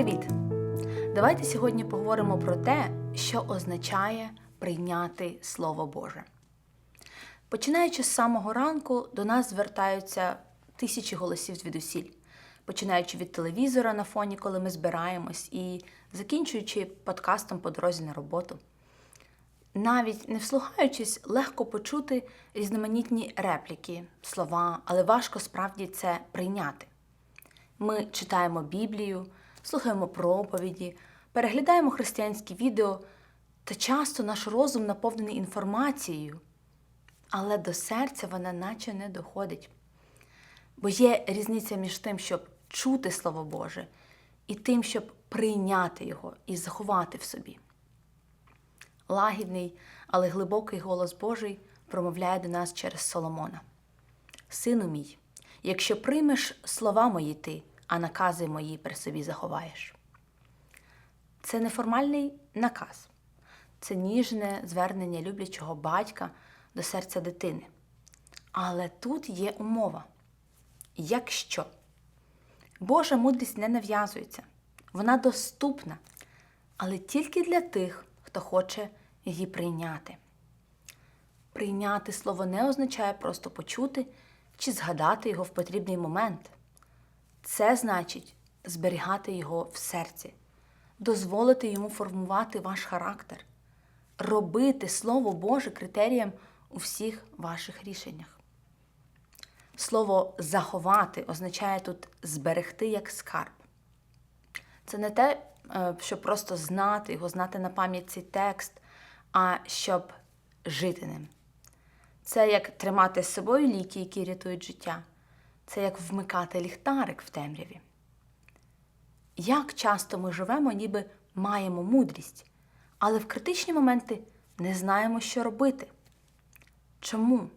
Привіт! Давайте сьогодні поговоримо про те, що означає прийняти Слово Боже. Починаючи з самого ранку, до нас звертаються тисячі голосів звідусіль, починаючи від телевізора на фоні, коли ми збираємось, і закінчуючи подкастом по дорозі на роботу. Навіть не вслухаючись, легко почути різноманітні репліки, слова, але важко справді це прийняти. Ми читаємо Біблію, слухаємо проповіді, переглядаємо християнські відео, та часто наш розум наповнений інформацією, але до серця вона наче не доходить. Бо є різниця між тим, щоб чути Слово Боже, і тим, щоб прийняти його і заховати в собі. Лагідний, але глибокий голос Божий промовляє до нас через Соломона. Сину мій, якщо приймеш слова мої ти, а накази мої при собі заховаєш. Це неформальний наказ, це ніжне звернення люблячого батька до серця дитини. Але тут є умова. Якщо Божа мудрість не нав'язується, вона доступна, але тільки для тих, хто хоче її прийняти. Прийняти слово не означає просто почути чи згадати його в потрібний момент. Це значить зберігати його в серці, дозволити йому формувати ваш характер, робити Слово Боже критерієм у всіх ваших рішеннях. Слово заховати означає тут зберегти як скарб. Це не те, е, щоб просто знати його, знати на пам'ять цей текст, а щоб жити ним. Це як тримати з собою ліки, які рятують життя. Це як вмикати ліхтарик в темряві. Як часто ми живемо, ніби маємо мудрість, але в критичні моменти не знаємо, що робити. Чому?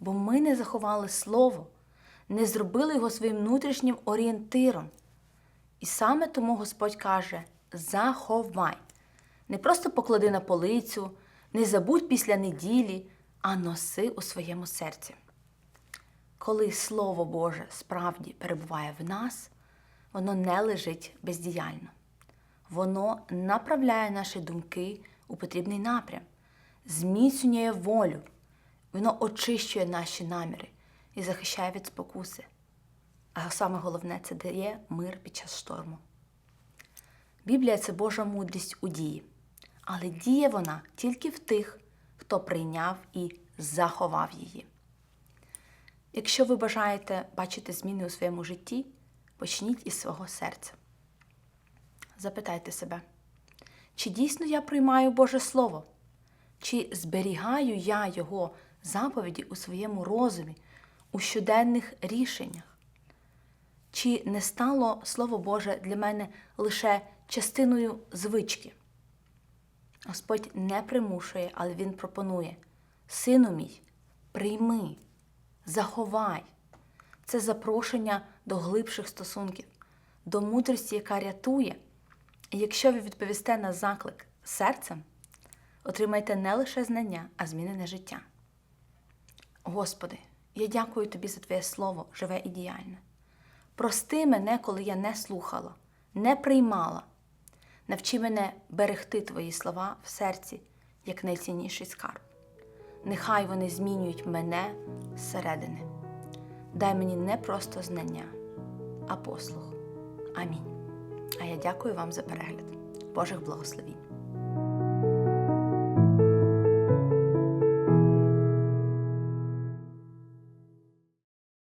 Бо ми не заховали слово, не зробили його своїм внутрішнім орієнтиром. І саме тому Господь каже: заховай. Не просто поклади на полицю, не забудь після неділі, а носи у своєму серці. Коли Слово Боже справді перебуває в нас, воно не лежить бездіяльно. Воно направляє наші думки у потрібний напрям, зміцнює волю, воно очищує наші наміри і захищає від спокуси. А саме головне це дає мир під час шторму. Біблія це Божа мудрість у дії, але діє вона тільки в тих, хто прийняв і заховав її. Якщо ви бажаєте бачити зміни у своєму житті, почніть із свого серця. Запитайте себе, чи дійсно я приймаю Боже Слово? Чи зберігаю я Його заповіді у своєму розумі, у щоденних рішеннях? Чи не стало Слово Боже для мене лише частиною звички? Господь не примушує, але Він пропонує: Сину мій, прийми, заховай. Це запрошення до глибших стосунків, до мудрості, яка рятує. І якщо ви відповісте на заклик серцем, отримайте не лише знання, а змінене життя. Господи, я дякую Тобі за Твоє Слово, живе і діяльне. Прости мене, коли я не слухала, не приймала. Навчи мене берегти Твої слова в серці, як найцінніший скарб. Нехай вони змінюють мене зсередини. Дай мені не просто знання, а послух. Амінь. А я дякую вам за перегляд. Божих благословінь.